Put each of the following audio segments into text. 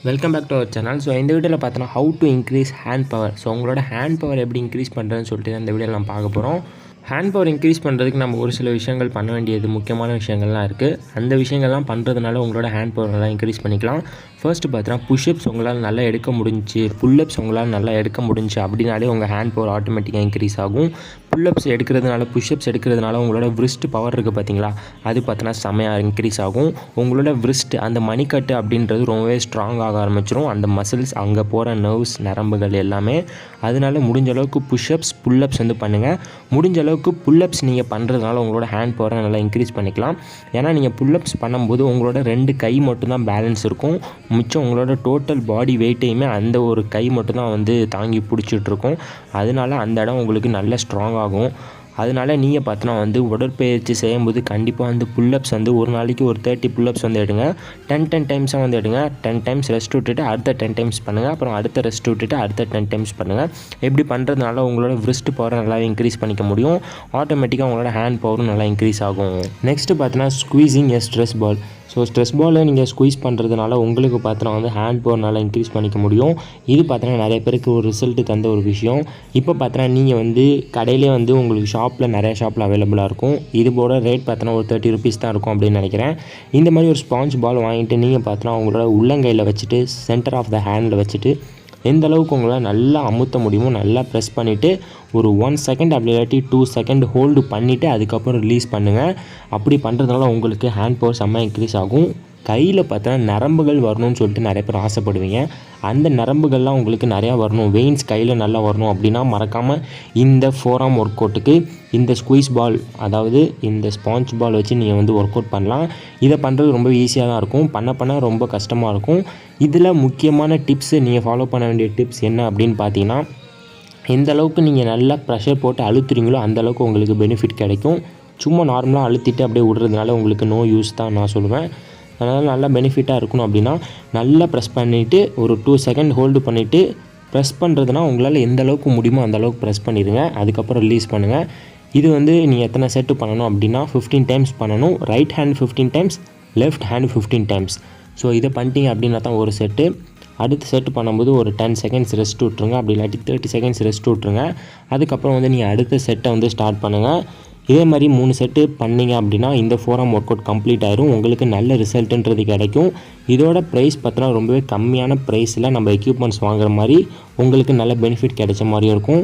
Welcome back to our channel so இந்த வீடியோவில் பார்த்தோன்னா how to increase hand power so உங்களோட ஹேண்ட் பவர் எப்படி இன்க்ரீஸ் பண்ணுறதுன்னு சொல்லிட்டு அந்த இந்த வீடியோவில் நம்ம பார்க்க போகிறோம் ஹேண்ட் பவர் இன்க்ரீஸ் பண்ணுறதுக்கு நம்ம ஒரு சில விஷயங்கள் பண்ண வேண்டியது முக்கியமான விஷயங்கள்லாம் இருக்குது அந்த விஷயங்கள்லாம் பண்ணுறதுனால உங்களோட ஹேண்ட் பவர் நல்லா இன்க்ரீஸ் பண்ணிக்கலாம். ஃபர்ஸ்ட்டு பார்த்தீங்கன்னா புஷ்அப்ஸ் உங்களால் நல்லா எடுக்க முடிஞ்சு புல்லப்ஸ் உங்களால் நல்லா எடுக்க முடிஞ்சு அப்படின்னாலே உங்கள் ஹேண்ட் பவர் ஆட்டோமேட்டிக்காக இன்க்ரீஸ் ஆகும். புல்லப்ஸ் எடுக்கிறதுனால புஷ்அப்ஸ் எடுக்கிறதுனால உங்களோட விரிஸ்ட் பவர் இருக்குது பார்த்தீங்களா? அது பார்த்தீங்கன்னா செமையாக இன்க்ரீஸ் ஆகும். உங்களோட விரிஸ்ட் அந்த மணிக்கட்டு அப்படின்றது ரொம்பவே ஸ்ட்ராங் ஆக ஆரம்பிச்சிடும் அந்த மசில்ஸ் அங்கே போகிற நர்வ்ஸ் நரம்புகள் எல்லாமே. அதனால முடிஞ்ச அளவுக்கு புஷ்அப்ஸ் புல்லப்ஸ் வந்து பண்ணுங்கள் முடிஞ்ச அளவுக்கு புல்லப்ஸ் நீங்கள் பண்ணுறதுனால உங்களோட ஹேண்ட் பவரை நல்லா இன்க்ரீஸ் பண்ணிக்கலாம். ஏன்னா நீங்கள் புல்லப்ஸ் பண்ணும்போது உங்களோட ரெண்டு கை மட்டும்தான் பேலன்ஸ் இருக்கும். மிச்சம் உங்களோட டோட்டல் பாடி வெயிட்டையுமே அந்த ஒரு கை மட்டும்தான் வந்து தாங்கி பிடிச்சிட்ருக்கும் அதனால அந்த இடம் உங்களுக்கு நல்ல ஸ்ட்ராங் ஆகும். அதனால நீங்கள் பார்த்தோன்னா வந்து உடற்பயிற்சி செய்யும்போது கண்டிப்பாக வந்து புல்லப்ஸ் வந்து ஒரு நாளைக்கு ஒரு தேர்ட்டி புல்லப்ஸ் வந்து எடுங்க. டென் டென் டைம்ஸாக வந்து எடுங்க. டென் டைம்ஸ் ரெஸ்ட் விட்டுட்டு அடுத்த டென் டைம்ஸ் பண்ணுங்கள் அப்புறம் அடுத்த ரெஸ்ட் விட்டுட்டு அடுத்த டென் டைம்ஸ் பண்ணுங்கள் இப்படி பண்ணுறதுனால உங்களோட ரிஸ்ட் பவரை நல்லா இன்க்ரீஸ் பண்ணிக்க முடியும். ஆட்டோமேட்டிக்காக உங்களோட ஹேண்ட் பவரும் நல்லா இன்க்ரீஸ் ஆகும். நெக்ஸ்ட்டு பார்த்தீங்கன்னா squeezing a stress ball so stress பாலை நீங்கள் ஸ்குவீஸ் பண்ணுறதுனால உங்களுக்கு பார்த்தோன்னா வந்து ஹேண்ட் பவர் இன்க்ரீஸ் பண்ணிக்க முடியும். இது பார்த்தோன்னா நிறைய பேருக்கு ஒரு ரிசல்ட்டு தந்த ஒரு விஷயம். இப்போ பார்த்தோன்னா நீங்கள் வந்து கடையிலே வந்து உங்களுக்கு ஷாப்பில் நிறைய ஷாப்பில் அவைலபிளாக இருக்கும். இது போட ரேட் பார்த்தோன்னா ஒரு தேர்ட்டி ருபீஸ் தான் இருக்கும் அப்படின்னு நினைக்கிறேன். இந்த மாதிரி ஒரு ஸ்பாஞ்ச் பால் வாங்கிட்டு நீங்கள் பார்த்தோன்னா உங்களோட உள்ளங்கையில் வச்சுட்டு சென்டர் ஆஃப் த ஹேண்டில் வச்சுட்டு எந்த அளவுக்கு உங்களால் நல்லா அமுத்த முடியுமோ நல்லா ப்ரெஸ் பண்ணிவிட்டு ஒரு ஒன் செகண்ட் அப்படி இல்லாட்டி டூ செகண்ட் ஹோல்டு பண்ணிவிட்டு அதுக்கப்புறம் ரிலீஸ் பண்ணுங்கள் அப்படி பண்ணுறதுனால உங்களுக்கு ஹேண்ட் பவர் செம்ம இன்க்ரீஸ் ஆகும். கையில் பார்த்தோன்னா நரம்புகள் வரணும்னு சொல்லிட்டு நிறைய பேர் ஆசைப்படுவீங்க. அந்த நரம்புகள்லாம் உங்களுக்கு நிறையா வரணும். வெயின்ஸ் கையில் நல்லா வரணும் அப்படின்னா மறக்காமல் இந்த ஃபோராம் ஒர்க் அவுட்டுக்கு இந்த ஸ்குவீஸ் பால் அதாவது இந்த ஸ்பாஞ்ச் பால் வச்சு நீங்கள் வந்து ஒர்க் அவுட் பண்ணலாம். இதை பண்ணுறது ரொம்ப ஈஸியாக தான் இருக்கும். பண்ண பண்ண ரொம்ப கஷ்டமாக இருக்கும். இதில் முக்கியமான டிப்ஸு நீங்கள் ஃபாலோ பண்ண வேண்டிய டிப்ஸ் என்ன அப்படின்னு பார்த்தீங்கன்னா எந்த அளவுக்கு நீங்கள் நல்லா ப்ரெஷர் போட்டு அழுத்துறீங்களோ அந்த அளவுக்கு உங்களுக்கு பெனிஃபிட் கிடைக்கும். சும்மா நார்மலாக அழுத்திட்டு அப்படியே விடுறதுனால உங்களுக்கு நோ யூஸ் தான் நான் சொல்லுவேன். அதனால் நல்லா பெனிஃபிட்டாக இருக்கணும் அப்படின்னா நல்லா ப்ரெஸ் பண்ணிவிட்டு ஒரு டூ செகண்ட் ஹோல்டு பண்ணிவிட்டு ப்ரெஸ் பண்ணுறதுனா உங்களால் எந்த அளவுக்கு முடியுமோ அந்த அளவுக்கு ப்ரெஸ் பண்ணிடுங்க. அதுக்கப்புறம் ரிலீஸ் பண்ணுங்கள் இது வந்து நீங்கள் எத்தனை செட்டு பண்ணணும் அப்படின்னா ஃபிஃப்டீன் டைம்ஸ் பண்ணணும். Right hand fifteen times left hand fifteen times so இதை பண்ணிட்டீங்க அப்படின்னா தான் ஒரு செட்டு அடுத்த செட் பண்ணும்போது ஒரு டென் செகண்ட்ஸ் ரெஸ்ட் விட்ருங்க அப்படி இல்லாட்டி தேர்ட்டி செகண்ட்ஸ் ரெஸ்ட் விட்ருங்க அதுக்கப்புறம் வந்து நீங்கள் அடுத்த செட்டை வந்து ஸ்டார்ட் பண்ணுங்கள் இதே மாதிரி மூணு செட்டு பண்ணீங்க அப்படின்னா இந்த ஃபோரம் ஒர்க் அவுட் கம்ப்ளீட் ஆயிரும். உங்களுக்கு நல்ல ரிசல்ட்டுன்றது கிடைக்கும். இதோட ப்ரைஸ் பார்த்தோன்னா ரொம்பவே கம்மியான ப்ரைஸில் நம்ம எக்யூப்மெண்ட்ஸ் வாங்குற மாதிரி உங்களுக்கு நல்ல பெனிஃபிட் கிடைச்ச மாதிரியும் இருக்கும்.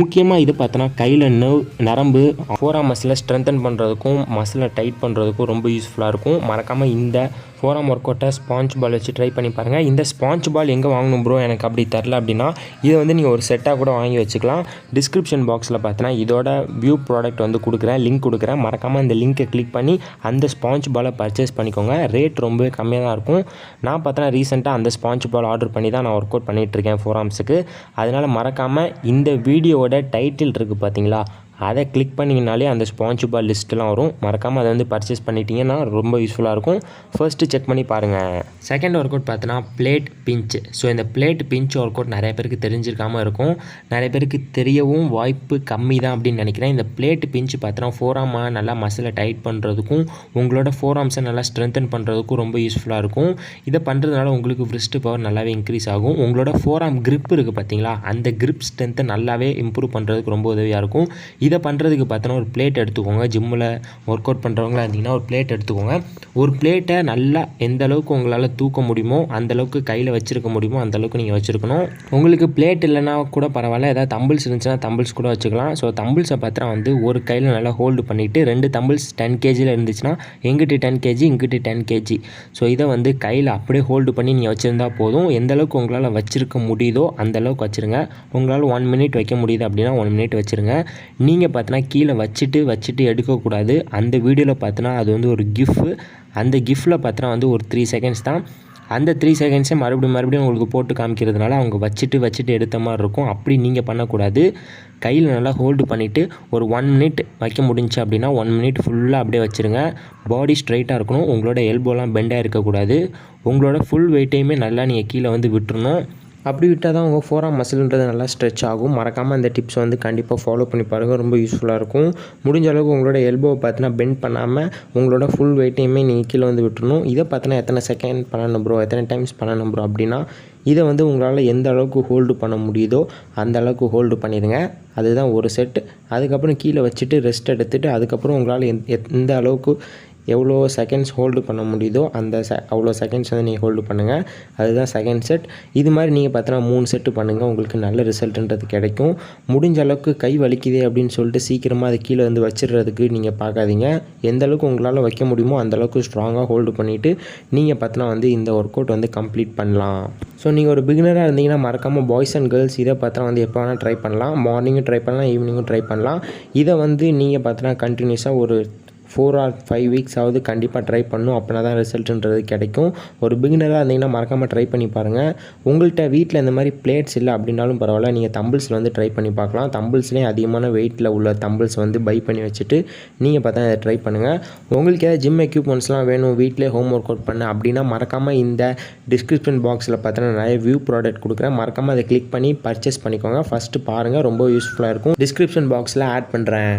முக்கியமாக இது பார்த்தோன்னா கையில் நர்வ் நரம்பு ஃபோரா மசிலை ஸ்ட்ரென்தன் பண்ணுறதுக்கும் மசிலை டைட் பண்ணுறதுக்கும் ரொம்ப யூஸ்ஃபுல்லாக இருக்கும். மறக்காமல் இந்த ஃபோரம் ஒர்க் அவுட்டை ஸ்பாஞ்ச் பால் வச்சு ட்ரை பண்ணி பாருங்கள் இந்த ஸ்பாஞ்ச் பால் எங்கே வாங்கணும் ப்ரோ எனக்கு அப்படி தெரில அப்படின்னா இதை வந்து நீங்கள் ஒரு செட்டாக கூட வாங்கி வச்சுக்கலாம். டிஸ்கிரிப்ஷன் பாக்ஸில் பார்த்தீங்கன்னா இதோட வியூ ப்ராடக்ட் வந்து கொடுக்குறேன் லிங்க் கொடுக்குறேன். மறக்காமல் இந்த லிங்க்கை கிளிக் பண்ணி அந்த ஸ்பாஞ்ச் பாலை பர்ச்சேஸ் பண்ணிக்கோங்க. ரேட் ரொம்பவே கம்மியாக தான் இருக்கும். நான் பார்த்தோன்னா ரீசெண்டாக அந்த ஸ்பாஞ்ச் பால் ஆர்டர் பண்ணி தான் நான் ஒர்க் அவுட் பண்ணிகிட்ருக்கேன் ஃபோராம்ஸுக்கு அதனால் மறக்காமல் இந்த வீடியோவோட டைட்டில் இருக்குது பார்த்தீங்களா அதை கிளிக் பண்ணிங்கனாலே அந்த ஸ்பாஞ்ச் பால் லிஸ்ட்லாம் வரும். மறக்காமல் அதை வந்து பர்ச்சேஸ் பண்ணிட்டீங்கன்னா ரொம்ப யூஸ்ஃபுல்லாக இருக்கும். ஃபர்ஸ்ட்டு செக் பண்ணி பாருங்கள் செகண்ட் ஒர்க் அவுட் பார்த்தோன்னா பிளேட் பிஞ்ச் ஸோ இந்த பிளேட் பிஞ்ச் ஒர்க் அவுட் நிறைய பேருக்கு தெரிஞ்சிருக்காமல் இருக்கும். நிறைய பேருக்கு தெரியவும் வாய்ப்பு கம்மி தான் அப்படின்னு நினைக்கிறேன். இந்த பிளேட் பிஞ்ச் பார்த்தோன்னா ஃபோராமை நல்லா மசிலை டைட் பண்ணுறதுக்கும் உங்களோட ஃபோராம்ஸை நல்லா ஸ்ட்ரென்தன் பண்ணுறதுக்கும் ரொம்ப யூஸ்ஃபுல்லாக இருக்கும். இதை பண்ணுறதுனால உங்களுக்கு wrist பவர் நல்லாவே இன்க்ரீஸ் ஆகும். உங்களோட ஃபோராம் கிரிப் இருக்குது பார்த்தீங்களா? அந்த கிரிப் ஸ்ட்ரென்த்தை நல்லாவே இம்ப்ரூவ் பண்ணுறதுக்கு ரொம்ப உதவியாக இருக்கும். இது இதை பண்ணுறதுக்கு பார்த்தோன்னா ஒரு பிளேட் எடுத்துக்கோங்க. ஜிம்மில் ஒர்க் அவுட் பண்ணுறவங்களா இருந்தீங்கன்னா ஒரு பிளேட் எடுத்துக்கோங்க. ஒரு பிளேட்டை நல்லா எந்த அளவுக்கு உங்களால் தூக்க முடியுமோ அந்தளவுக்கு கையில் வச்சுருக்க முடியுமோ அந்தளவுக்கு நீங்கள் வச்சுருக்கணும். உங்களுக்கு பிளேட் இல்லைன்னா கூட பரவாயில்ல. ஏதாவது தம்பிள்ஸ் இருந்துச்சுன்னா தம்பிள்ஸ் கூட வச்சுக்கலாம். ஸோ தம்பிள்ஸை பார்த்தா வந்து ஒரு கையில் நல்லா ஹோல்டு பண்ணிவிட்டு ரெண்டு தம்பிள்ஸ் டென் கேஜியில் இருந்துச்சுன்னா எங்கிட்டு டென் கேஜி இங்கிட்டு டென் கேஜி ஸோ இதை வந்து கையில் அப்படியே ஹோல்டு பண்ணி நீங்கள் வச்சுருந்தா போதும். எந்தளவுக்கு உங்களால் வச்சுருக்க முடியுதோ அந்த அளவுக்கு வச்சுருங்க. உங்களால் ஒன் மினிட் வைக்க முடியுது அப்படின்னா ஒன் மினிட் வச்சுருங்க. நீங்கள் பார்த்தோன்னா கீழே வச்சுட்டு வச்சுட்டு எடுக்கக்கூடாது அந்த வீடியோவில் பார்த்தோன்னா அது வந்து ஒரு கிஃப்ட் அந்த கிஃப்டில் பார்த்தோன்னா வந்து ஒரு த்ரீ செகண்ட்ஸ் தான். அந்த த்ரீ செகண்ட்ஸே மறுபடியும் மறுபடியும் உங்களுக்கு போட்டு காமிக்கிறதுனால அவங்க வச்சுட்டு வச்சுட்டு எடுத்த மாதிரி இருக்கும். அப்படி நீங்கள் பண்ணக்கூடாது. கையில் நல்லா ஹோல்டு பண்ணிவிட்டு ஒரு ஒன் மினிட் வைக்க முடிஞ்சு அப்படின்னா ஒன் மினிட் ஃபுல்லாக அப்படியே வச்சுருங்க. பாடி ஸ்ட்ரைட்டாக இருக்கணும். உங்களோட எல்போலாம் பெண்டாக இருக்கக்கூடாது உங்களோட ஃபுல் வெயிட்டையுமே நல்லா நீங்கள் கீழே வந்து விட்டுருணும் அப்படி விட்டால் தான் உங்கள் ஃபோராம் மசில்ன்றது நல்லா ஸ்ட்ரெச் ஆகும். மறக்காமல் இந்த டிப்ஸ் வந்து கண்டிப்பாக ஃபாலோ பண்ணி பாருங்கள் ரொம்ப யூஸ்ஃபுல்லாக இருக்கும். முடிஞ்ச அளவுக்கு உங்களோட எல்போவை பார்த்தீங்கன்னா பெண்ட் பண்ணாமல் உங்களோட ஃபுல் வெயிட்டையுமே நீங்கள் கீழே வந்து விட்டுணும் இதை பார்த்தீங்கன்னா எத்தனை செகண்ட் பண்ணணும் ப்ரோ எத்தனை டைம்ஸ் பண்ணணும் ப்ரோ அப்படின்னா இதை வந்து உங்களால் எந்த அளவுக்கு ஹோல்டு பண்ண முடியுதோ அந்த அளவுக்கு ஹோல்டு பண்ணிடுங்க. அதுதான் ஒரு செட் அதுக்கப்புறம் கீழே வச்சுட்டு ரெஸ்ட் எடுத்துகிட்டு அதுக்கப்புறம் உங்களால் எந் எந்த அளவுக்கு எவ்வளோ செகண்ட்ஸ் ஹோல்டு பண்ண முடியுதோ அந்த செ அவ்வளோ செகண்ட்ஸ் வந்து நீங்கள் ஹோல்டு பண்ணுங்கள் அதுதான் செகண்ட் செட் இது மாதிரி நீங்கள் பார்த்தீங்கன்னா மூணு செட்டு பண்ணுங்கள் உங்களுக்கு நல்ல ரிசல்ட்டுன்றது கிடைக்கும். முடிஞ்ச அளவுக்கு கை வலிக்குது அப்படின்னு சொல்லிட்டு சீக்கிரமாக அது கீழே வந்து வச்சிடுறதுக்கு நீங்கள் பார்க்காதீங்க. எந்த அளவுக்கு உங்களால் வைக்க முடியுமோ அந்தளவுக்கு ஸ்ட்ராங்காக ஹோல்டு பண்ணிவிட்டு நீங்கள் பார்த்தீங்கன்னா வந்து இந்த ஒர்க் அவுட் வந்து கம்ப்ளீட் பண்ணலாம். ஸோ நீங்கள் ஒரு பிகினராக இருந்தீங்கன்னா மறக்காமல் பாய்ஸ் அண்ட் கேர்ள்ஸ் இதை பார்த்தா வந்து எப்போ வேணால் ட்ரை பண்ணலாம். மார்னிங்கும் ட்ரை பண்ணலாம் ஈவினிங்கும் ட்ரை பண்ணலாம். இதை வந்து நீங்கள் பார்த்தீங்கன்னா கண்டினியூஸாக ஒரு ஃபோர் ஆர் ஃபைவ் வீக்ஸ் ஆகுது கண்டிப்பாக ட்ரை பண்ணும். அப்படின்னா தான் ரிசல்ட்டுன்றது கிடைக்கும். ஒரு பிகினராக இருந்தீங்கன்னா மறக்காமல் ட்ரை பண்ணி பாருங்கள் உங்கள்கிட்ட வீட்டில் இந்த மாதிரி பிளேட்ஸ் இல்லை அப்படின்னாலும் பரவாயில்ல. நீங்கள் தம்பிள்ஸில் வந்து ட்ரை பண்ணி பார்க்கலாம். தம்பிள்ஸ்லேயும் அதிகமான வெயிட்டில் உள்ள தம்பிள்ஸ் வந்து பை பண்ணி வச்சுட்டு நீங்கள் பார்த்தா இதை ட்ரை பண்ணுங்கள் உங்களுக்கு ஏதாவது ஜிம் எக்யூப்மெண்ட்ஸ்லாம் வேணும் வீட்டிலே ஹோம் ஒர்க் அவுட் பண்ண அப்படின்னா மறக்காமல் இந்த டிஸ்கிரிப்ஷன் பாக்ஸில் பார்த்தீங்கன்னா நிறைய வியூ ப்ராடக்ட் கொடுக்குறேன். மறக்காமல் அதை கிளிக் பண்ணி பர்ச்சேஸ் பண்ணிக்கோங்க. ஃபஸ்ட்டு பாருங்கள் ரொம்ப யூஸ்ஃபுல்லாக இருக்கும். டிஸ்கிரிப்ஷன் பாக்ஸில் ஆட் பண்ணுறேன்